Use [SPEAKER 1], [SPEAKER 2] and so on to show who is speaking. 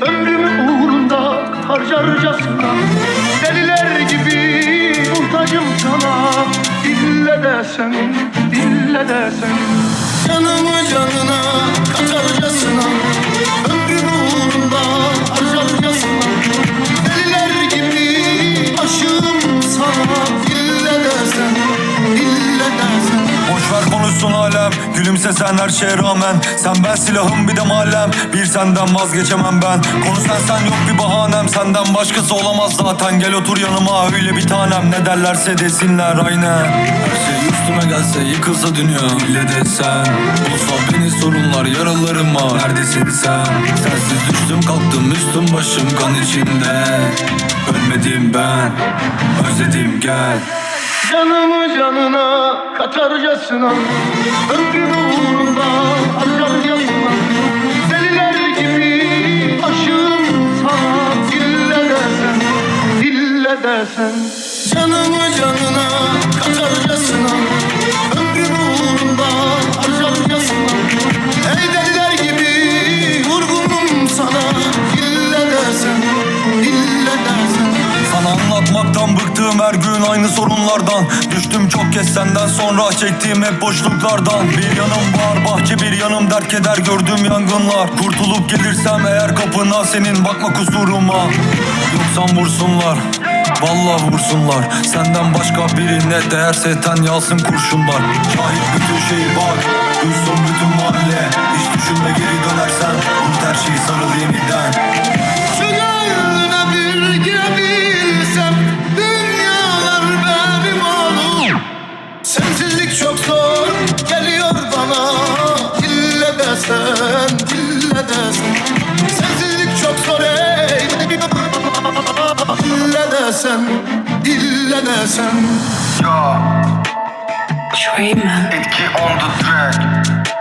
[SPEAKER 1] Ömrümü uğrunda harcarcasına Deliler gibi muhtacım sana. Dille desem, dille desem Canımı canına katarcasına
[SPEAKER 2] Boş konuşsun alem. Gülümse sen her şeye rağmen. Sen ben silahım bir de malem. Bir senden vazgeçemem ben. Konu sen yok bir bahanem. Senden başkası olamaz zaten. Gel otur yanıma öyle bir tanem. Ne derlerse desinler aynen. Her şey üstüme gelse yıkılsa dünya. İlle de sen Olsa beni sorunlar yaralarıma Neredesin sen? Sensiz düştüm kalktım üstüm başım kan içinde. Ölmedim ben Özledim gel.
[SPEAKER 1] Canımı canına katarcasına Ömrümü uğrunda harcarcasına Deliler gibi aşığım sana Dille desen, dille desen Canımı canına
[SPEAKER 2] bıktığım her gün aynı sorunlardan. Düştüm çok kez senden sonra çektiğim hep boşluklardan. Bir yanım var bahçe bir yanım dert keder gördüğüm yangınlar. Kurtulup gelirsem eğer kapına senin bakma kusuruma. Yoksan vursunlar Vallahi vursunlar. Senden başka birine değerse ten yalsın kurşunlar. Şahit bütün şehir bak Duysun bütün mahalle. Hiç düşünme geri dönersen Unut her şeyi sarıl
[SPEAKER 1] Dille desen, dille desen
[SPEAKER 3] Dreamer.
[SPEAKER 4] Etki on the track